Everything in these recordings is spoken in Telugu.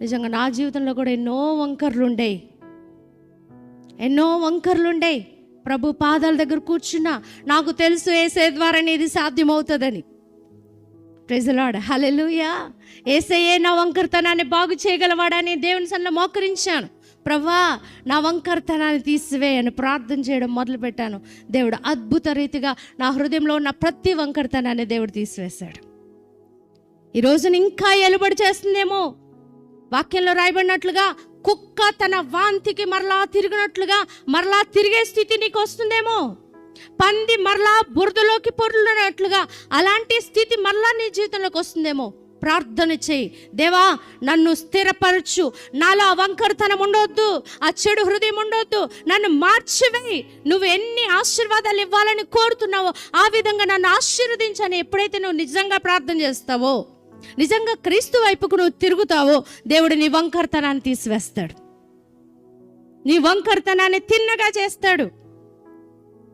నిజంగా నా జీవితంలో కూడా ఎన్నో వంకర్లు ఉండేవి ఎన్నో వంకర్లు ఉండేవి ప్రభు పాదాల దగ్గర కూర్చున్నా నాకు తెలుసు ఏసే ద్వారా ఇది సాధ్యమవుతుందని. ప్రజలాడ హలెలుయా ఏసయ్యే నా వంకరతనాన్ని బాగు చేయగలవాడని దేవుని సన్న మోకరించాను. ప్రభా నా వంకరతనాన్ని తీసివేయను ప్రార్థన చేయడం మొదలుపెట్టాను. దేవుడు అద్భుత రీతిగా నా హృదయంలో ఉన్న ప్రతి వంకరతనాన్ని దేవుడు తీసివేశాడు. ఈరోజు ఇంకా ఎలుబడి చేస్తుందేమో? వాక్యంలో రాయబడినట్లుగా కుక్క తన వాంతికి మరలా తిరిగినట్లుగా మరలా తిరిగే స్థితి నీకు వస్తుందేమో? పంది మరలా బురదలోకి పొరులున్నట్లుగా అలాంటి స్థితి మరలా నీ జీవితంలోకి వస్తుందేమో? ప్రార్థన చేయి. దేవా నన్ను స్థిరపరచు. నాలో ఆ వంకరతనం ఉండొద్దు ఆ చెడు హృదయం ఉండొద్దు. నన్ను మార్చివేయి. నువ్వు ఎన్ని ఆశీర్వాదాలు ఇవ్వాలని కోరుతున్నావో ఆ విధంగా నన్ను ఆశీర్వదించని ఎప్పుడైతే నువ్వు నిజంగా ప్రార్థన చేస్తావో నిజంగా క్రీస్తు వైపుకు నువ్వు తిరుగుతావో దేవుడు నీ వంకర్తనాన్ని తీసివేస్తాడు. నీ వంకర్తనాన్ని తిన్నగా చేస్తాడు.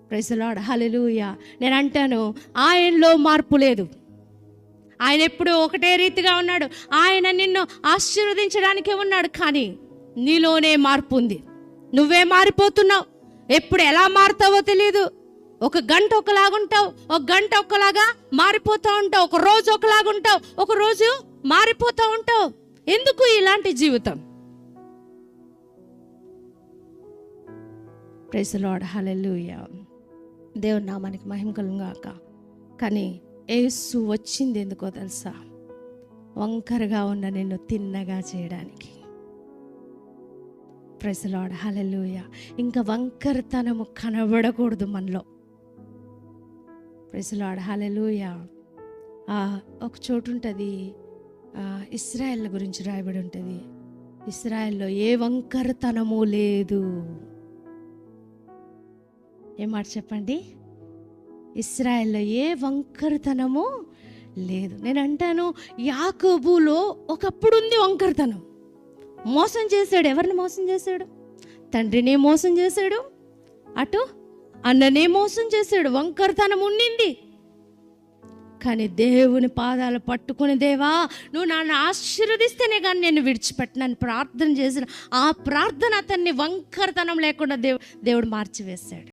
ప్రైసలాడ్ హలెలూయ నేను అంటాను ఆయనలో మార్పు లేదు. ఆయన ఎప్పుడూ ఒకటే రీతిగా ఉన్నాడు. ఆయన నిన్ను ఆశీర్వదించడానికే ఉన్నాడు కానీ నీలోనే మార్పు ఉంది. నువ్వే మారిపోతున్నావు. ఎప్పుడు ఎలా మారుతావో తెలియదు ఒక గంట ఒకలాగుంటావు ఒక గంట ఒకలాగా మారిపోతూ ఉంటావు ఒక రోజు ఒకలాగుంటావు ఒక రోజు మారిపోతూ ఉంటావు. ఎందుకు ఇలాంటి జీవితం? ప్రైసలాడ్ హలెలుయ దేవుని నామానికి మహిమ కలుగాక కానీ ఏసు వచ్చింది ఎందుకో తెలుసా? వంకరగా ఉన్న నిన్ను తిన్నగా చేయడానికి. ప్రజలాడ హలెలుయ ఇంకా వంకరతనము కనబడకూడదు మనలో. ప్రజలాడ హలెలూయ ఒక చోటు ఉంటుంది. ఇస్రాయల్ గురించి రాయబడి ఉంటుంది. ఇస్రాయల్లో ఏ వంకరతనము లేదు. ఏ మాట చెప్పండి? ఇస్రాయల్లో ఏ వంకరతనము లేదు. నేను అంటాను యాకోబులో ఒకప్పుడు ఉంది వంకరతనం. మోసం చేశాడు. ఎవరిని మోసం చేశాడు? తండ్రిని మోసం చేశాడు? అటు అన్ననే మోసం చేశాడు వంకరతనం ఉండింది కానీ దేవుని పాదాలు పట్టుకుని దేవా నువ్వు నన్ను ఆశీర్వదిస్తేనే కానీ నేను విడిచిపెట్టినాను ప్రార్థన చేసిన. ఆ ప్రార్థన అతన్ని వంకరతనం లేకుండా దేవు దేవుడు మార్చివేశాడు.